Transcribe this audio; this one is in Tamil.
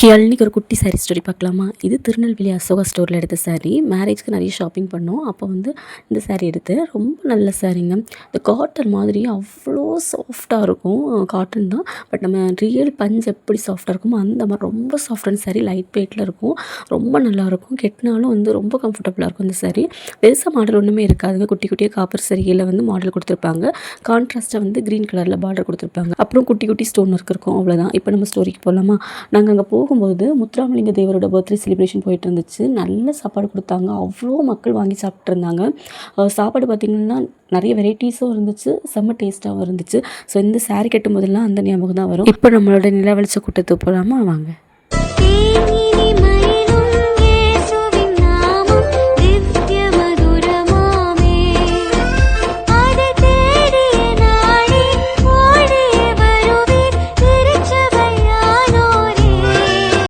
ஹியல்னிக்கு ஒரு குட்டி சாரீ ஸ்டோரி பார்க்கலாமா? இது திருநெல்வேலி அசோகா ஸ்டோரில் எடுத்த சாரீ மேரேஜ்க்கு நிறைய ஷாப்பிங் பண்ணோம். அப்போ வந்து இந்த சாரீ எடுத்து ரொம்ப நல்ல சாரீங்க இந்த காட்டன் மாதிரி அவ்வளோ சாஃப்டாக இருக்கும். காட்டன் தான். பட் நம்ம ரியல் பஞ்ச் எப்படி சாஃப்டாக இருக்குமோ அந்த மாதிரி ரொம்ப சாஃப்டான சாரீ லைட் வெயிட்டில் இருக்கும். ரொம்ப நல்லாயிருக்கும் கெட்டினாலும் வந்து ரொம்ப கம்ஃபர்டபுளாக இருக்கும் இந்த சாரீ பெருசாக மாடல் ஒன்றுமே இருக்காதுங்க. குட்டி குட்டியாக காப்பர் சரியில் வந்து மாடல் கொடுத்துருப்பாங்க. கான்ட்ராஸ்ட்டாக வந்து க்ரீன் கலரில் பார்டர் கொடுத்துருப்பாங்க. அப்புறம் குட்டி குட்டி ஸ்டோன் ஒர்க் இருக்கும். அவ்வளோதான் இப்போ நம்ம ஸ்டோரிக்கு போகலாமா நாங்கள் அங்கே போகும்போது முத்துராமலிங்க தேவரோட பர்த்டே செலிப்ரேஷன் போயிட்டு இருந்துச்சு. நல்ல சாப்பாடு கொடுத்தாங்க. அவ்வளோ மக்கள் வாங்கி சாப்பிட்ருந்தாங்க சாப்பாடு பார்த்திங்கன்னா நிறைய வெரைட்டிஸும் இருந்துச்சு. செம்ம டேஸ்ட்டாகவும் இருந்துச்சு. ஸோ இந்த சாரீ கட்டும் போதெல்லாம் அந்த ஞாபகம் தான் வரும். இப்போ நம்மளோட நிலவழிச்ச கூட்டத்துக்கு போகலாமா வாங்க.